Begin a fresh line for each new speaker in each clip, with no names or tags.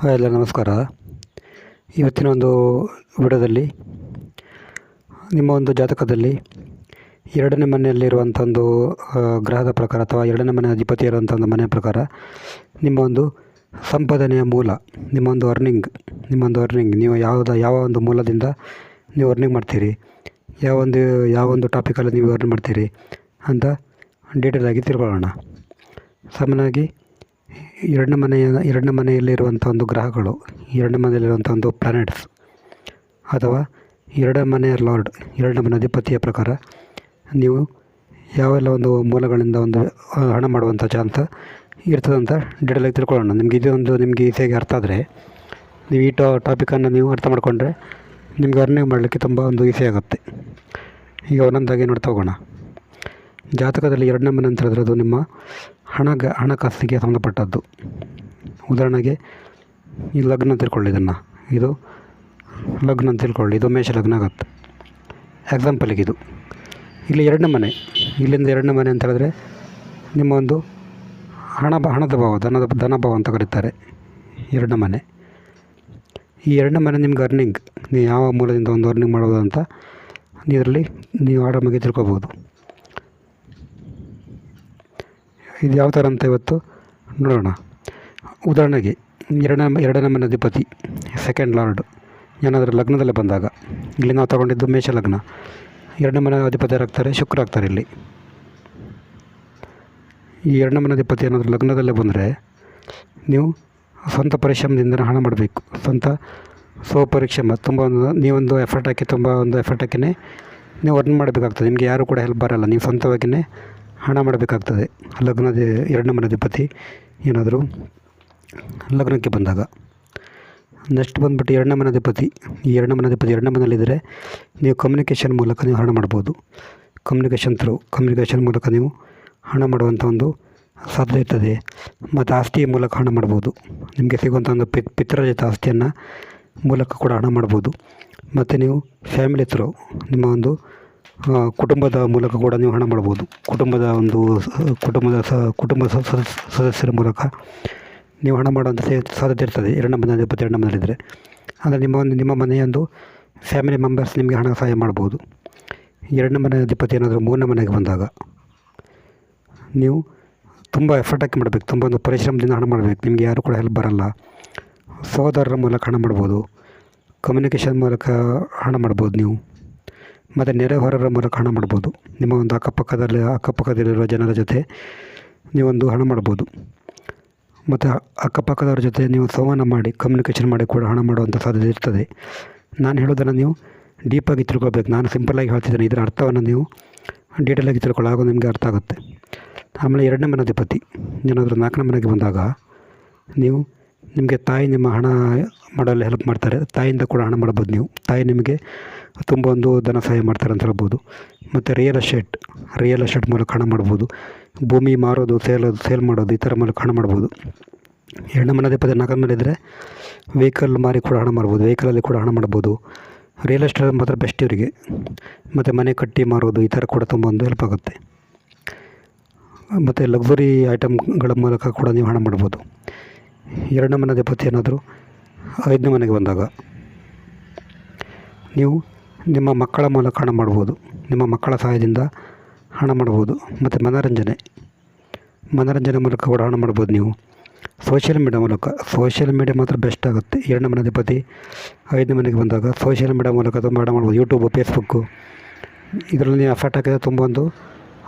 Hi ಎಲ್ಲ, ನಮಸ್ಕಾರ. ಇವತ್ತಿನ ಒಂದು ವಿಡದಲ್ಲಿ, ನಿಮ್ಮ ಒಂದು ಜಾತಕದಲ್ಲಿ ಎರಡನೇ ಮನೆಯಲ್ಲಿರುವಂಥ ಒಂದು ಗ್ರಹದ ಪ್ರಕಾರ ಅಥವಾ ಎರಡನೇ ಮನೆ ಅಧಿಪತಿ ಇರುವಂಥ ಒಂದು ಮನೆಯ ಪ್ರಕಾರ ನಿಮ್ಮ ಒಂದು ಸಂಪಾದನೆಯ ಮೂಲ, ನಿಮ್ಮ ಒಂದು ಅರ್ನಿಂಗ್ ನಿಮ್ಮ ಒಂದು ಅರ್ನಿಂಗ್ ನೀವು ಯಾವುದ, ಯಾವ ಒಂದು ಮೂಲದಿಂದ ನೀವು ಅರ್ನಿಂಗ್ ಮಾಡ್ತೀರಿ, ಯಾವ ಒಂದು ಯಾವ ಒಂದು ಟಾಪಿಕಲ್ಲಿ ನೀವು ಅರ್ನ್ ಮಾಡ್ತೀರಿ ಅಂತ ಡೀಟೇಲ್ ಆಗಿ ತಿಳ್ಕೊಳ್ಳೋಣ. ಸಾಮಾನ್ಯವಾಗಿ ಎರಡನೇ ಮನೆಯ, ಎರಡನೇ ಮನೆಯಲ್ಲಿರುವಂಥ ಒಂದು ಗ್ರಹಗಳು, ಎರಡನೇ ಮನೆಯಲ್ಲಿರುವಂಥ ಒಂದು ಪ್ಲಾನೆಟ್ಸ್ ಅಥವಾ ಎರಡನೇ ಮನೆಯ ಲಾರ್ಡ್ ಎರಡನೇ ಮನೆ ಅಧಿಪತಿಯ ಪ್ರಕಾರ ನೀವು ಯಾವೆಲ್ಲ ಒಂದು ಮೂಲಗಳಿಂದ ಒಂದು ಹಣ ಮಾಡುವಂಥ ಚಾನ್ಸ್ ಇರ್ತದಂತ ಡೀಟೇಲಾಗಿ ತಿಳ್ಕೊಳ್ಳೋಣ. ನಿಮ್ಗೆ ಇದೊಂದು ನಿಮಗೆ ಈಸಿಯಾಗಿ ಅರ್ಥ ಆದರೆ, ನೀವು ಈ ಟಾ ಟಾಪಿಕನ್ನು ನೀವು ಅರ್ಥ ಮಾಡಿಕೊಂಡ್ರೆ ನಿಮ್ಗೆ ಅರ್ನಿಂಗ್ ಮಾಡಲಿಕ್ಕೆ ತುಂಬ ಒಂದು ಈಸಿ ಆಗುತ್ತೆ ಈಗ ಒಂದೊಂದಾಗಿ ನೋಡ್ತಾ ಹೋಗೋಣ. ಜಾತಕದಲ್ಲಿ ಎರಡನೇ ಮನೆ ಅಂತ ಹೇಳಿದ್ರೆ ಅದು ನಿಮ್ಮ ಹಣ ಹಣಕಾಸಿಗೆ ಸಂಬಂಧಪಟ್ಟದ್ದು. ಉದಾಹರಣೆಗೆ, ಈ ಲಗ್ನ ತಿಳ್ಕೊಳ್ಳಿ ಇದನ್ನು. ಇದು ಲಗ್ನ ಅಂತ ತಿಳ್ಕೊಳ್ಳಿ, ಇದು ಮೇಷ ಲಗ್ನ ಆಗುತ್ತೆ. ಎಕ್ಸಾಂಪಲಿಗೆ ಇದು. ಇಲ್ಲಿ ಎರಡನೇ ಮನೆ, ಇಲ್ಲಿಂದ ಎರಡನೇ ಮನೆ ಅಂತ ಹೇಳಿದ್ರೆ ನಿಮ್ಮ ಒಂದು ಹಣ ಬ- ಹಣದ ಭಾವ, ಧನದ ಧನ ಭಾವ ಅಂತ ಕರೀತಾರೆ. ಎರಡನೇ ಮನೆ. ಈ ಎರಡನೇ ಮನೆ ನಿಮ್ಗೆ ಅರ್ನಿಂಗ್ ನೀವು ಯಾವ ಮೂಲದಿಂದ ಒಂದು ಅರ್ನಿಂಗ್ ಮಾಡ್ಬೋದು ಅಂತ ಇದರಲ್ಲಿ ನೀವು ಆರಾಮಾಗಿ ತಿಳ್ಕೊಬೋದು. ಇದು ಯಾವ ಥರ ಅಂತ ಇವತ್ತು ನೋಡೋಣ. ಉದಾಹರಣೆಗೆ, ಎರಡನೇ ಎರಡನೇ ಅಧಿಪತಿ ಸೆಕೆಂಡ್ ಲಾರ್ಡ್ ಏನಾದರೂ ಲಗ್ನದಲ್ಲೇ ಬಂದಾಗ, ಇಲ್ಲಿ ನಾವು ತಗೊಂಡಿದ್ದು ಮೇಷ ಲಗ್ನ. ಎರಡನೇ ಮನೆ ಅಧಿಪತಿ ಯಾರಾಗ್ತಾರೆ? ಶುಕ್ರ ಆಗ್ತಾರೆ ಇಲ್ಲಿ. ಈ ಎರಡನೇ ಅಧಿಪತಿ ಏನಾದರೂ ಲಗ್ನದಲ್ಲೇ ಬಂದರೆ, ನೀವು ಸ್ವಂತ ಪರಿಶ್ರಮದಿಂದ ಹಣ ಮಾಡಬೇಕು. ಸ್ವಂತ ಸ್ವಪರಿಶ್ರಮ, ತುಂಬ ಒಂದು, ನೀವೊಂದು ಎಫರ್ಟ್ ಹಾಕಿ, ತುಂಬ ಒಂದು ಎಫರ್ಟ್ ಹಾಕಿನೇ ನೀವು ಅರ್ನ್ ಮಾಡಬೇಕಾಗ್ತದೆ. ನಿಮಗೆ ಯಾರು ಕೂಡ ಹೆಲ್ಪ್ ಬರಲ್ಲ. ನೀವು ಸ್ವಂತವಾಗಿಯೇ ಹಣ ಮಾಡಬೇಕಾಗ್ತದೆ. ಲಗ್ನದ ಎರಡನೇ ಮನೆ ಅಧಿಪತಿ ಏನಾದರೂ ಲಗ್ನಕ್ಕೆ ಬಂದಾಗ. ನೆಕ್ಸ್ಟ್ ಬಂದುಬಿಟ್ಟು ಎರಡನೇ ಅಧಿಪತಿ ಈ ಎರಡನೇ ಅಧಿಪತಿ ಎರಡನೇ ಮನೆಯಲ್ಲಿದ್ದರೆ ನೀವು ಕಮ್ಯುನಿಕೇಷನ್ ಮೂಲಕ ನೀವು ಹಣ ಮಾಡ್ಬೋದು. ಕಮ್ಯುನಿಕೇಷನ್ ಥ್ರೂ ಕಮ್ಯುನಿಕೇಷನ್ ಮೂಲಕ ನೀವು ಹಣ ಮಾಡುವಂಥ ಒಂದು ಸಾಧ್ಯ ಇರ್ತದೆ. ಮತ್ತು ಆಸ್ತಿಯ ಮೂಲಕ ಹಣ ಮಾಡ್ಬೋದು. ನಿಮಗೆ ಸಿಗುವಂಥ ಒಂದು ಪಿತ್ ಪಿತ್ರಜಿತ ಆಸ್ತಿಯನ್ನು ಮೂಲಕ ಕೂಡ ಹಣ ಮಾಡ್ಬೋದು. ಮತ್ತು ನೀವು ಫ್ಯಾಮಿಲಿ ಥ್ರೂ ನಿಮ್ಮ ಒಂದು ಕುಟುಂಬದ ಮೂಲಕ ಕೂಡ ನೀವು ಹಣ ಮಾಡ್ಬೋದು. ಕುಟುಂಬದ ಒಂದು ಕುಟುಂಬದ ಸ, ಕುಟುಂಬ ಸದಸ್ಯರ ಮೂಲಕ ನೀವು ಹಣ ಮಾಡುವಂಥ ಸಾಧ್ಯತೆ ಇರ್ತದೆ. ಎರಡನೇ ಮನೆಯಲ್ಲಿ ಇಪ್ಪತ್ತೆರಡನೇ ಮನೆಯಲ್ಲಿದ್ದರೆ ಅಂದರೆ ನಿಮ್ಮ ಒಂದು, ನಿಮ್ಮ ಮನೆಯೊಂದು ಫ್ಯಾಮಿಲಿ ಮೆಂಬರ್ಸ್ ನಿಮಗೆ ಹಣ ಸಹಾಯ ಮಾಡ್ಬೋದು. ಎರಡನೇ ಮನೆ ಏನಾದರೂ ಮೂರನೇ ಮನೆಗೆ ಬಂದಾಗ ನೀವು ತುಂಬ ಎಫರ್ಟ್ ಹಾಕಿ ಮಾಡಬೇಕು. ತುಂಬ ಒಂದು ಪರಿಶ್ರಮದಿಂದ ಹಣ ಮಾಡಬೇಕು. ನಿಮಗೆ ಯಾರು ಕೂಡ ಹೆಲ್ಪ್ ಬರಲ್ಲ. ಸಹೋದರರ ಮೂಲಕ ಹಣ ಮಾಡ್ಬೋದು. ಕಮ್ಯುನಿಕೇಷನ್ ಮೂಲಕ ಹಣ ಮಾಡ್ಬೋದು ನೀವು. ಮತ್ತು ನೆರೆಹೊರರ ಮೂಲಕ ಹಣ ಮಾಡ್ಬೋದು. ನಿಮ್ಮ ಒಂದು ಅಕ್ಕಪಕ್ಕದಲ್ಲಿ, ಅಕ್ಕಪಕ್ಕದಲ್ಲಿರುವ ಜನರ ಜೊತೆ ನೀವೊಂದು ಹಣ ಮಾಡ್ಬೋದು. ಮತ್ತು ಅಕ್ಕಪಕ್ಕದವ್ರ ಜೊತೆ ನೀವು ಸಂವಹನ ಮಾಡಿ ಕಮ್ಯುನಿಕೇಷನ್ ಮಾಡಿ ಕೂಡ ಹಣ ಮಾಡುವಂಥ ಸಾಧ್ಯತೆ ಇರ್ತದೆ. ನಾನು ಹೇಳೋದನ್ನು ನೀವು ಡೀಪಾಗಿ ತಿಳ್ಕೊಬೇಕು. ನಾನು ಸಿಂಪಲಾಗಿ ಹೇಳ್ತಿದ್ದೇನೆ. ಇದರ ಅರ್ಥವನ್ನು ನೀವು ಡೀಟೇಲಾಗಿ ತಿಳ್ಕೊಳ್ಳೋ ಆಗ ನಿಮಗೆ ಅರ್ಥ ಆಗುತ್ತೆ. ಆಮೇಲೆ ಎರಡನೇ ಮನೆ ಅಧಿಪತಿ ಏನಾದರೂ ನಾಲ್ಕನೇ ಮನೆಗೆ ಬಂದಾಗ ನೀವು ನಿಮಗೆ ತಾಯಿ ನಿಮ್ಮ ಹಣ ಮಾಡಲು ಹೆಲ್ಪ್ ಮಾಡ್ತಾರೆ. ತಾಯಿಯಿಂದ ಕೂಡ ಹಣ ಮಾಡ್ಬೋದು ನೀವು. ತಾಯಿ ನಿಮಗೆ ತುಂಬ ಒಂದು ಧನ ಸಹಾಯ ಮಾಡ್ತಾರೆ ಅಂತ ಹೇಳ್ಬೋದು. ಮತ್ತು ರಿಯಲ್ ಎಸ್ಟೇಟ್ ರಿಯಲ್ ಎಸ್ಟೇಟ್ ಮೂಲಕ ಹಣ ಮಾಡ್ಬೋದು. ಭೂಮಿ ಮಾರೋದು ಸೇಲೋದು ಸೇಲ್ ಮಾಡೋದು ಈ ಥರ ಮೂಲಕ ಹಣ ಮಾಡ್ಬೋದು. ಎರಡನೇ ಮನೆ ಅಧಿಪತಿ ನಾಲ್ಕನೇ ಮನೆ ಇದ್ದರೆ ವೆಹಿಕಲ್ ಮಾರಿ ಕೂಡ ಹಣ ಮಾಡ್ಬೋದು. ವೆಹಿಕಲಲ್ಲಿ ಕೂಡ ಹಣ ಮಾಡ್ಬೋದು. ರಿಯಲ್ ಎಸ್ಟೇಟ್ ಮಾತ್ರ ಬೆಸ್ಟ್ ಇವರಿಗೆ. ಮತ್ತು ಮನೆ ಕಟ್ಟಿ ಮಾರೋದು ಈ ಥರ ಕೂಡ ತುಂಬ ಒಂದು ಹೆಲ್ಪ್ ಆಗುತ್ತೆ. ಮತ್ತು ಲಕ್ಸುರಿ ಐಟಮ್ಗಳ ಮೂಲಕ ಕೂಡ ನೀವು ಹಣ ಮಾಡ್ಬೋದು. ಎರಡನೇ ಮನೆ ಅಧಿಪತಿ ಏನಾದರೂ? ಐದನೇ ಮನೆಗೆ ಬಂದಾಗ? ನೀವು ನಿಮ್ಮ ಮಕ್ಕಳ ಮೂಲಕ ಹಣ ಮಾಡ್ಬೋದು. ನಿಮ್ಮ ಮಕ್ಕಳ ಸಹಾಯದಿಂದ ಹಣ ಮಾಡ್ಬೋದು. ಮತ್ತು ಮನೋರಂಜನೆ. ಮನೋರಂಜನೆ ಮೂಲಕ ಕೂಡ ಹಣ ಮಾಡ್ಬೋದು ನೀವು. ಸೋಷಿಯಲ್ ಮೀಡಿಯಾ ಮೂಲಕ. ಸೋಷಿಯಲ್ ಮೀಡಿಯಾ ಮಾತ್ರ ಬೆಸ್ಟ್ ಆಗುತ್ತೆ. ಎರಡನೇ ಮನೆ ಅಧಿಪತಿ ಐದನೇ ಮನೆಗೆ ಬಂದಾಗ ಸೋಷಿಯಲ್ ಮೀಡಿಯಾ ಮೂಲಕ ತುಂಬ ಹಣ ಮಾಡ್ಬೋದು. ಯೂಟ್ಯೂಬು ಫೇಸ್ಬುಕ್ಕು ಇದರಲ್ಲಿ ನೀವು ಎಫರ್ಟ್ ಹಾಕಿದ್ರೆ ತುಂಬ ಒಂದು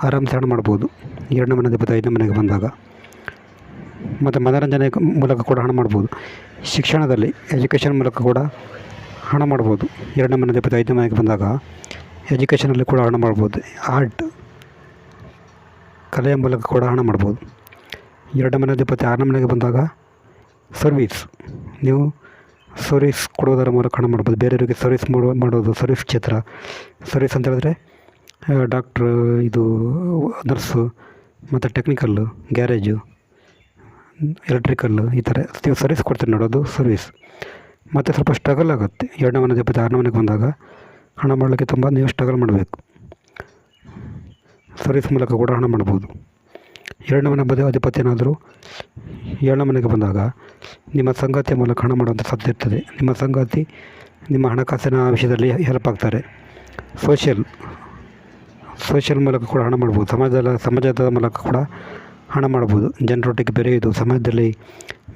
ಆರಾಮ್ಸೆ ಹಣ ಮಾಡ್ಬೋದು. ಎರಡನೇ ಮನೆ ಅಧಿಪತಿ ಐದನೇ ಮನೆಗೆ ಬಂದಾಗ. ಮತ್ತು ಮನೋರಂಜನೆ ಮೂಲಕ ಕೂಡ ಹಣ ಮಾಡ್ಬೋದು. ಶಿಕ್ಷಣದಲ್ಲಿ ಎಜುಕೇಷನ್ ಮೂಲಕ ಕೂಡ ಹಣ ಮಾಡ್ಬೋದು. ಎರಡನೇ ಮನೆ ಅಧಿಪತಿ ಐದನೇ ಮನೆಗೆ ಬಂದಾಗ ಎಜುಕೇಷನಲ್ಲಿ ಕೂಡ ಹಣ ಮಾಡ್ಬೋದು. ಆರ್ಟ್ ಕಲೆಯ ಮೂಲಕ ಕೂಡ ಹಣ ಮಾಡ್ಬೋದು. ಎರಡನೇ ಮನೆ ಅಧಿಪತಿ ಆರನೇ ಮನೆಗೆ ಬಂದಾಗ ಸರ್ವೀಸ್ ನೀವು ಸರ್ವಿಸ್ ಕೊಡೋದರ ಮೂಲಕ ಹಣ ಮಾಡ್ಬೋದು. ಬೇರೆಯವರಿಗೆ ಸರ್ವಿಸ್ ಮಾಡೋ, ಮಾಡೋದು ಸರ್ವಿಸ್ ಕ್ಷೇತ್ರ. ಸರ್ವಿಸ್ ಅಂತ ಹೇಳಿದ್ರೆ ಡಾಕ್ಟ್ರು ಇದು ನರ್ಸು ಮತ್ತು ಟೆಕ್ನಿಕಲ್ಲು ಗ್ಯಾರೇಜು ಎಲೆಕ್ಟ್ರಿಕಲ್ಲು ಈ ಥರ ಸರ್ವಿಸ್ ಕೊಡ್ತೀರಿ ನೋಡೋದು ಸರ್ವಿಸ್ ಮತ್ತು ಸ್ವಲ್ಪ ಸ್ಟ್ರಗಲ್ ಆಗುತ್ತೆ. ಎರಡನೇ ಮನೆ ಜೊತೆ ಆರನೇ ಮನೆಗೆ ಬಂದಾಗ ಹಣ ಮಾಡಲಿಕ್ಕೆ ತುಂಬ ನೀವು ಸ್ಟ್ರಗಲ್ ಮಾಡಬೇಕು. ಸರ್ವಿಸ್ ಮೂಲಕ ಕೂಡ ಹಣ ಮಾಡ್ಬೋದು. ಎರಡನೇ ಮನೆ ಬದಿ ಅಧಿಪತಿ ಏನಾದರೂ ಏಳನೇ ಮನೆಗೆ ಬಂದಾಗ ನಿಮ್ಮ ಸಂಗಾತಿಯ ಮೂಲಕ ಹಣ ಮಾಡುವಂಥ ಸಾಧ್ಯ ಇರ್ತದೆ. ನಿಮ್ಮ ಸಂಗಾತಿ ನಿಮ್ಮ ಹಣಕಾಸಿನ ವಿಷಯದಲ್ಲಿ ಹೆಲ್ಪ್ ಆಗ್ತಾರೆ. ಸೋಷಿಯಲ್ ಸೋಷಿಯಲ್ ಮೂಲಕ ಕೂಡ ಹಣ ಮಾಡ್ಬೋದು. ಸಮಾಜದ ಸಮಾಜದ ಮೂಲಕ ಕೂಡ ಹಣ ಮಾಡ್ಬೋದು. ಜನರೊಟ್ಟಿಗೆ ಬೆರೆಯೋದು ಸಮಾಜದಲ್ಲಿ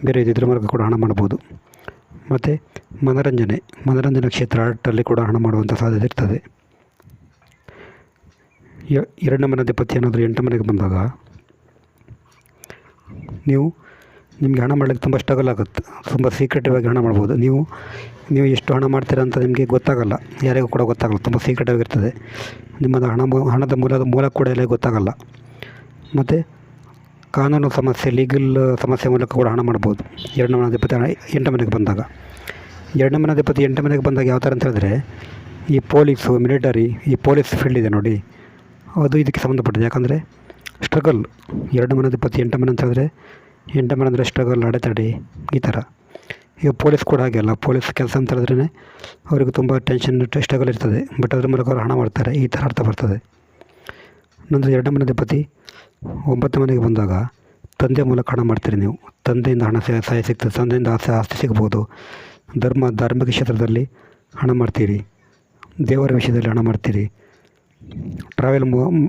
ಬೆರೆಯೋದು ಇದ್ರ ಮೂಲಕ ಕೂಡ ಹಣ ಮಾಡ್ಬೋದು. ಮತ್ತು ಮನೋರಂಜನೆ, ಮನೋರಂಜನಾ ಕ್ಷೇತ್ರ ಆರ್ಟಲ್ಲಿ ಕೂಡ ಹಣ ಮಾಡುವಂಥ ಸಾಧ್ಯತೆ ಇರ್ತದೆ. ಎರಡನೇ ಮನೆ ಅಧಿಪತಿ ಏನಾದರೂ ಎಂಟು ಮನೆಗೆ ಬಂದಾಗ ನೀವು ನಿಮಗೆ ಹಣ ಮಾಡಲಿಕ್ಕೆ ತುಂಬ ಸ್ಟ್ರಗಲ್ ಆಗುತ್ತೆ. ತುಂಬ ಸೀಕ್ರೆಟಿವ್ ಆಗಿ ಹಣ ಮಾಡ್ಬೋದು. ನೀವು ನೀವು ಎಷ್ಟು ಹಣ ಮಾಡ್ತೀರಾ ಅಂತ ನಿಮಗೆ ಗೊತ್ತಾಗಲ್ಲ. ಯಾರಿಗೂ ಕೂಡ ಗೊತ್ತಾಗಲ್ಲ. ತುಂಬ ಸೀಕ್ರೆಟಿವ್ ಆಗಿರ್ತದೆ. ನಿಮ್ಮದು ಹಣ ಹಣದ ಮೂಲದ ಮೂಲ ಕೂಡ ಎಲ್ಲ ಗೊತ್ತಾಗಲ್ಲ. ಮತ್ತು ಕಾನೂನು ಸಮಸ್ಯೆ ಲೀಗಲ್ ಸಮಸ್ಯೆ ಮೂಲಕ ಕೂಡ ಹಣ ಮಾಡ್ಬೋದು. ಎರಡನೇ ಮನಾಧಿಪತಿ ಹಣ ಎಂಟು ಮನೆಗೆ ಬಂದಾಗ. ಎರಡನೇ ಮನೆ ಅಧಿಪತಿ ಎಂಟು ಮನೆಗೆ ಬಂದಾಗ ಯಾವ ಥರ ಅಂತ ಹೇಳಿದ್ರೆ, ಈ ಪೊಲೀಸು, ಮಿಲಿಟರಿ, ಈ ಪೊಲೀಸ್ ಫೀಲ್ಡ್ ಇದೆ ನೋಡಿ. ಅದು ಇದಕ್ಕೆ ಸಂಬಂಧಪಟ್ಟಿದೆ. ಯಾಕಂದರೆ ಸ್ಟ್ರಗಲ್ ಎರಡು ಮನೆ ಅಧಿಪತಿ ಎಂಟು ಮನೆ ಅಂತ ಹೇಳಿದ್ರೆ ಎಂಟು ಮನೆ ಅಂದರೆ ಸ್ಟ್ರಗಲ್ ಅಡೆತಡೆ, ಈ ಥರ. ಈಗ ಪೊಲೀಸ್ ಕೂಡ ಹಾಗೆ ಅಲ್ಲ. ಪೊಲೀಸ್ ಕೆಲಸ ಅಂತ ಹೇಳಿದ್ರೆ ಅವರಿಗೆ ತುಂಬ ಟೆನ್ಷನ್ ಸ್ಟ್ರಗಲ್ ಇರ್ತದೆ. ಬಟ್ ಅದ್ರ ಮೂಲಕ ಅವರು ಹಣ ಮಾಡ್ತಾರೆ. ಈ ಥರ ಅರ್ಥ ಬರ್ತದೆ. ನಂತರ ಎರಡನೇ ಮನಾಧಿಪತಿ ಒಂಬತ್ತು ಮನೆಗೆ ಬಂದಾಗ ತಂದೆ ಮೂಲಕ ಹಣ ಮಾಡ್ತೀರಿ ನೀವು. ತಂದೆಯಿಂದ ಹಣ ಸಹಾಯ ಸಿಗ್ತದೆ. ತಂದೆಯಿಂದ ಆಸೆ ಆಸ್ತಿ ಸಿಗ್ಬೋದು. ಧರ್ಮ, ಧಾರ್ಮಿಕ ಕ್ಷೇತ್ರದಲ್ಲಿ ಹಣ ಮಾಡ್ತೀರಿ. ದೇವರ ವಿಷಯದಲ್ಲಿ ಹಣ ಮಾಡ್ತೀರಿ. ಟ್ರಾವೆಲ್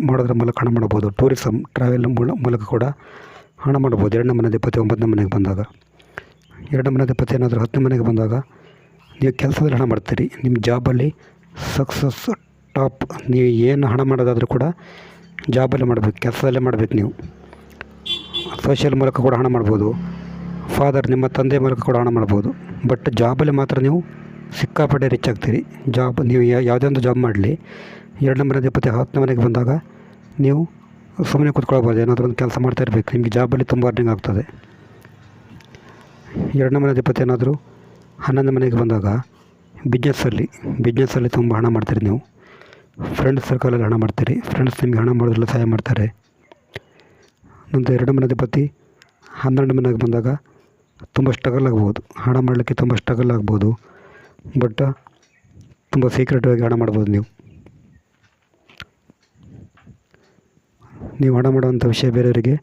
ಮಾಡೋದ್ರ ಮೂಲಕ ಹಣ ಮಾಡ್ಬೋದು. ಟೂರಿಸಮ್ ಟ್ರಾವೆಲ್ ಮೂಲಕ ಕೂಡ ಹಣ ಮಾಡ್ಬೋದು. ಎರಡನೇ ಮನೆ ಅಧಿಪತಿ ಒಂಬತ್ತನೇ ಮನೆಗೆ ಬಂದಾಗ. ಎರಡನೇ ಮನೆ ಅಧಿಪತಿ ಏನಾದರೂ ಹತ್ತನೇ ಮನೆಗೆ ಬಂದಾಗ ನೀವು ಕೆಲಸದಲ್ಲಿ ಹಣ ಮಾಡ್ತೀರಿ. ನಿಮ್ಮ ಜಾಬಲ್ಲಿ ಸಕ್ಸಸ್ ಟಾಪ್ ನೀವು ಏನು ಹಣ ಮಾಡೋದಾದರೂ ಕೂಡ ಜಾಬಲ್ಲೇ ಮಾಡಬೇಕು, ಕೆಲಸದಲ್ಲೇ ಮಾಡಬೇಕು ನೀವು. ಸೋಷಿಯಲ್ ಮೂಲಕ ಕೂಡ ಹಣ ಮಾಡ್ಬೋದು. ಫಾದರ್ ನಿಮ್ಮ ತಂದೆ ಮೂಲಕ ಕೂಡ ಹಣ ಮಾಡ್ಬೋದು. ಬಟ್ ಜಾಬಲ್ಲಿ ಮಾತ್ರ ನೀವು ಸಿಕ್ಕಾಪಟ್ಟೆ ರಿಚ್ ಆಗ್ತೀರಿ. ಜಾಬ್ ನೀವು ಯಾವುದೇ ಒಂದು ಜಾಬ್ ಮಾಡಲಿ, ಎರಡು ನಂಬರ್ ಇಪ್ಪತ್ತೆ ಹತ್ತನೇ ಮನೆಗೆ ಬಂದಾಗ ನೀವು ಸುಮ್ಮನೆ ಕೂತ್ಕೊಳ್ಬೋದು, ಏನಾದರೂ ಒಂದು ಕೆಲಸ ಮಾಡ್ತಾ ಇರಬೇಕು. ನಿಮಗೆ ಜಾಬಲ್ಲಿ ತುಂಬ ಅರ್ನಿಂಗ್ ಆಗ್ತದೆ. ಎರಡನೇ ಮನೆ ಇಪ್ಪತ್ತು ಏನಾದರೂ ಹನ್ನೊಂದು ಮನೆಗೆ ಬಂದಾಗ ಬಿಸ್ನೆಸ್ಸಲ್ಲಿ ಬಿಸ್ನೆಸ್ಸಲ್ಲಿ ತುಂಬ ಹಣ ಮಾಡ್ತೀರಿ ನೀವು. ಫ್ರೆಂಡ್ಸ್ ಸರ್ಕಲಲ್ಲಿ ಹಣ ಮಾಡ್ತೀರಿ. ಫ್ರೆಂಡ್ಸ್ ನಿಮಗೆ ಹಣ ಮಾಡೋದ್ರಲ್ಲಿ ಸಹಾಯ ಮಾಡ್ತಾರೆ. ನಂತರ ಎರಡು ಮನೆ ಅಧಿಪತಿ ಹನ್ನೆರಡು ಮನೆಗೆ ಬಂದಾಗ ತುಂಬ ಸ್ಟ್ರಗಲ್ ಆಗ್ಬೋದು. ಹಣ ಮಾಡಲಿಕ್ಕೆ ತುಂಬ ಸ್ಟ್ರಗಲ್ ಆಗ್ಬೋದು. ಬಟ್ ತುಂಬ ಸೀಕ್ರೆಟ್ ಆಗಿ ಹಣ ಮಾಡ್ಬೋದು ನೀವು. ನೀವು ಹಣ ಮಾಡುವಂಥ ವಿಷಯ ಬೇರೆಯವರಿಗೆ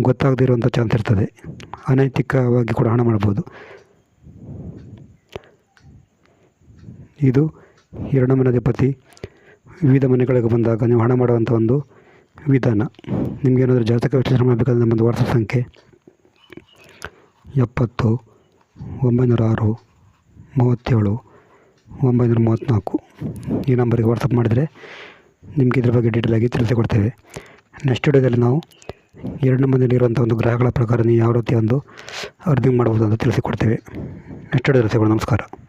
ಗೊತ್ತಾಗದೇ ಇರುವಂಥ ಚಾನ್ಸ್ ಇರ್ತದೆ. ಅನೈತಿಕವಾಗಿ ಕೂಡ ಹಣ ಮಾಡ್ಬೋದು. ಇದು ಎರಡನೇ ಮನೆ ಅಧಿಪತಿ ವಿವಿಧ ಮನೆಗಳಿಗೆ ಬಂದಾಗ ನೀವು ಹಣ ಮಾಡುವಂಥ ಒಂದು ವಿಧಾನ. ನಿಮಗೇನಾದರೂ ಜಾತಕ ವಿಶ್ಲೇಷಣೆ ಮಾಡಬೇಕಾದ್ರೆ ನಮ್ಮದು ವಾಟ್ಸಪ್ ಸಂಖ್ಯೆ ಎಪ್ಪತ್ತು, ಒಂಬೈನೂರ ಆರು, ಮೂವತ್ತೇಳು, ಒಂಬೈನೂರ ಮೂವತ್ತ್ನಾಲ್ಕು. ಈ ನಂಬರಿಗೆ ವಾಟ್ಸಪ್ ಮಾಡಿದರೆ ನಿಮಗೆ ಇದ್ರ ಬಗ್ಗೆ ಡೀಟೇಲ್ ಆಗಿ ತಿಳಿಸಿಕೊಡ್ತೇವೆ ನೆಕ್ಸ್ಟ್ ವಿಡಿಯೋದಲ್ಲಿ ನಾವು ಎರಡನೇ ಮನೆಯಲ್ಲಿರುವಂಥ ಒಂದು ಗ್ರಹಗಳ ಪ್ರಕಾರ ನೀವು ಯಾವ ರೀತಿ ಒಂದು ಅರ್ನಿಂಗ್ ಮಾಡ್ಬೋದು ಅಂತ ತಿಳಿಸಿಕೊಡ್ತೇವೆ ನೆಕ್ಸ್ಟ್ ವಿಡಿಯೋದಲ್ಲಿ ಸಿಗೋಣ. ನಮಸ್ಕಾರ.